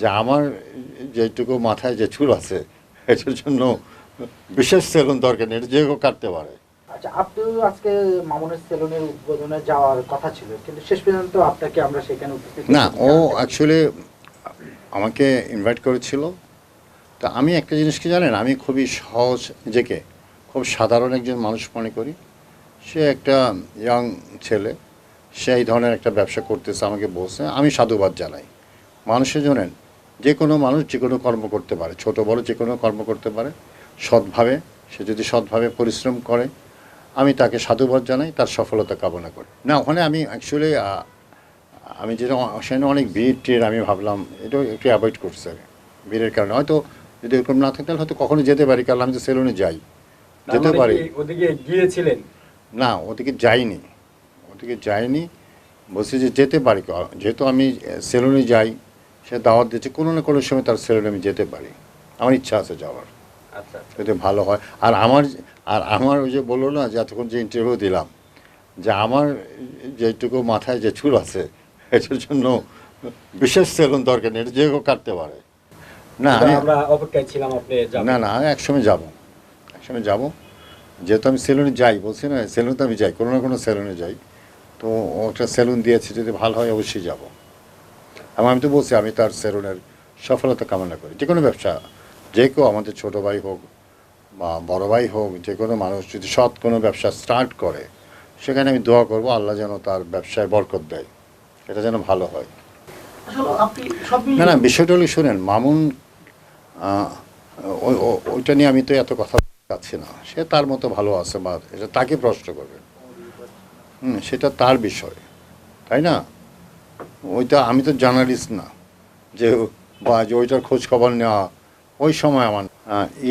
যে আমার যেটুকু মাথায় যে চুল আছে এটার জন্য বিশেষ সেলুন দরকার নেই এটা যে কেউ কাটতে পারে। আচ্ছা আপনিও আজকে মামুনের সেলুনের উদ্বোধনে যাওয়ার কথা ছিল কিন্তু শেষ পর্যন্ত আপনাকে আমরা সেখানে উপস্থিত না ও অ্যাকচুয়ালি আমাকে ইনভাইট করেছিল। তা আমি একটা জিনিস কি জানেন আমি খুবই সহজ নিজেকে খুব সাধারণ একজন মানুষ মনে করি। সে একটা ইয়াং ছেলে সে এই ধরনের একটা ব্যবসা করতেছে আমাকে বলছে আমি সাধুবাদ জানাই। মানুষের জন্য যে কোনো মানুষ যে কোনো কর্ম করতে পারে। ছোট বড় যে কোনো কর্ম করতে পারে। সৎভাবে সে যদি সৎভাবে পরিশ্রম করে আমি তাকে সাধুবাদ জানাই তার সফলতা কামনা করি। না ওখানে আমি অ্যাকচুয়ালি আমি যেটা সেখানে অনেক ভিড় টিড় আমি ভাবলাম এটা একটু অ্যাভয়েড করছে ভিড়ের কারণে। হয়তো যদি এরকম না থাকলে হয়তো কখনো যেতে পারি কারণ আমি তো সেলুনে যাই। যেতে মানে পারি। ওদিকে গিয়েছিলেন? না ওদিকে যাইনি। ওদিকে যাইনি বলছি যে যেতে পারি যেহেতু আমি সেলুনে যাই সে দাওয়াত দিচ্ছে কোনো না কোনো সময় তার সেলুনে আমি যেতে পারি। আমার ইচ্ছা আছে যাওয়ার। আচ্ছা যদি ভালো হয়। আর আমার আর আমার ওই যে বলল না যে এতক্ষণ যে ইন্টারভিউ দিলাম যে আমার যেটুকু মাথায় যে চুল আছে এটার জন্য বিশেষ সেলুন দরকার নেই এটা যে কেউ কাটতে পারে। না আমি আমরা অপেক্ষায় ছিলাম আপনি না না আমি একসময় যাব। একসময় যাব। যেহেতু আমি সেলুনে যাই বলছি না সেলুনে তো আমি যাই কোনো না কোনো সেলুনে যাই। তো একটা সেলুন দিয়েছে যদি ভালো হয় অবশ্যই যাব। এবং আমি তো বলছি আমি তার সেলুনের সফলতা কামনা করি। যে কোনো ব্যবসা যে কেউ আমাদের ছোটো ভাই হোক বা বড় ভাই হোক যে কোনো মানুষ যদি সৎ কোনো ব্যবসা স্টার্ট করে সেখানে আমি দোয়া করব আল্লাহ যেন তার ব্যবসায় বরকত দেয়। এটা যেন ভালো হয়। না না বিষয়টা হলো শুনেন মামুন ওই- ওইটা নিয়ে আমি তো এত কথা চাচ্ছি না। সে তার মতো ভালো আছে বা এটা তাকে প্রশ্ন করবে। হুম সেটা তার বিষয়। তাই না? ওইটা আমি তো জার্নালিস্ট না, যে বা যে ওইটার খোঁজ খবর নেওয়া, ওই সময় আমার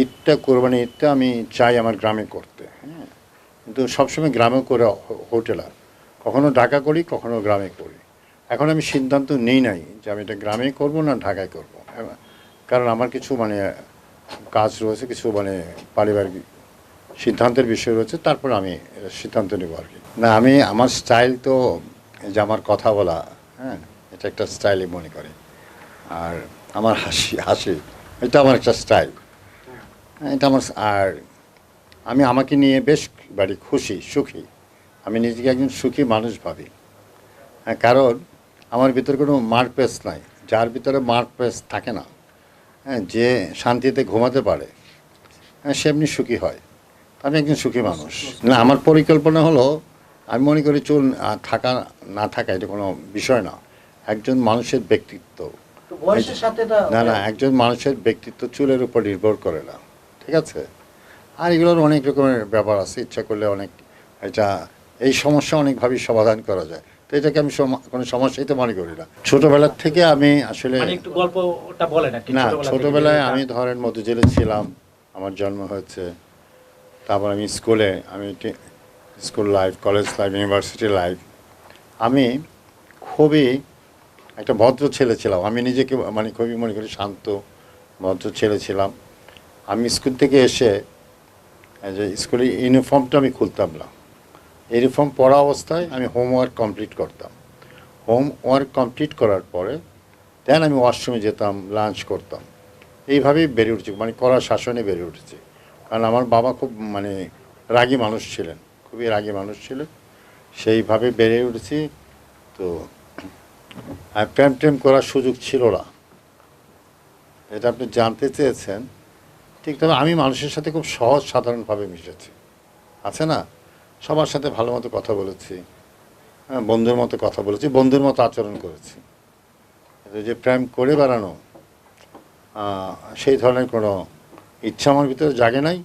ঈদটা কোরবানি ঈদটা আমি চাই আমার গ্রামে করতে হ্যাঁ। কিন্তু সবসময় গ্রামে করে হোটেল আর। কখনো ঢাকা করি, কখনো গ্রামে করি। এখন আমি সিদ্ধান্ত নেই নাই যে আমি এটা গ্রামে করব না ঢাকায় করব। কারণ আমার কিছু মানে কাজ রয়েছে, কিছু মানে পারিবারিক সিদ্ধান্তের বিষয় রয়েছে, তারপর আমি সিদ্ধান্ত নেব আর কি। না, আমি, আমার স্টাইল তো যে আমার কথা বলা হ্যাঁ এটা একটা স্টাইলই মনে করে। আর আমার হাসি হাসি, এটা আমার একটা স্টাইল। এটা আমার আর আমি আমাকে নিয়ে বেশ বাড়ি খুশি, সুখী। আমি নিজেকে একজন সুখী মানুষ ভাবি। হ্যাঁ কারণ আমার ভিতরে কোনো মারপেস নাই। যার ভিতরে মারপেস থাকে না। হ্যাঁ যে শান্তিতে ঘুমাতে পারে হ্যাঁ সে এমনি সুখী হয়। আমি একজন সুখী মানুষ। না, আমার পরিকল্পনা হলো আমি মনে করি চুল থাকা না থাকা এটা কোনো বিষয় না। একজন মানুষের ব্যক্তিত্ব। সাথে না না একজন মানুষের ব্যক্তিত্ব চুলের উপর নির্ভর করে না। ঠিক আছে? আর এগুলোর অনেক রকমের ব্যাপার আছে ইচ্ছা করলে অনেক এটা এই সমস্যা অনেকভাবেই সমাধান করা যায়। তো এটাকে আমি কোনো সমস্যাই তো মনে করি না। ছোটোবেলার থেকে আমি আসলে মানে না ছোটোবেলায় আমি ধরেন মধ্যজেলে ছিলাম আমার জন্ম হয়েছে তারপর আমি স্কুলে আমি school life, college life, university life, আমি খুবই একটা ভদ্র ছেলে ছিলাম। আমি নিজেকে মানে খুবই মনে করি শান্ত, ভদ্র ছেলে ছিলাম। আমি স্কুল থেকে এসে যে স্কুলের ইউনিফর্মটা আমি খুলতাম না। ইউনিফর্ম পড়া অবস্থায় আমি হোমওয়ার্ক কমপ্লিট করতাম। হোমওয়ার্ক কমপ্লিট করার পরে দেন আমি ওয়াশরুমে যেতাম, লাঞ্চ করতাম। এইভাবেই বেড়ে উঠছি মানে কড়া শাসনে বেড়ে উঠেছি। কারণ আমার বাবা খুব মানে রাগী মানুষ ছিলেন। খুবই রাগী মানুষ ছিল। সেইভাবে বেড়ে উঠেছি। তো আর প্রেম টেম করার সুযোগ ছিল না। এটা আপনি জানতে চেয়েছেন। ঠিক তবে আমি মানুষের সাথে খুব সহজ, সাধারণভাবে মিশেছি। আছে না? সবার সাথে ভালো মতো কথা বলেছি। হ্যাঁ বন্ধুর মতো কথা বলেছি, বন্ধুর মতো আচরণ করেছি। যে প্রেম করে বেড়ানো সেই ধরনের কোনো ইচ্ছা আমার ভিতরে জাগে নাই।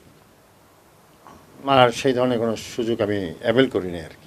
আর সেই ধরনের কোনো সুযোগ আমি অ্যাভেল করিনি আর কি।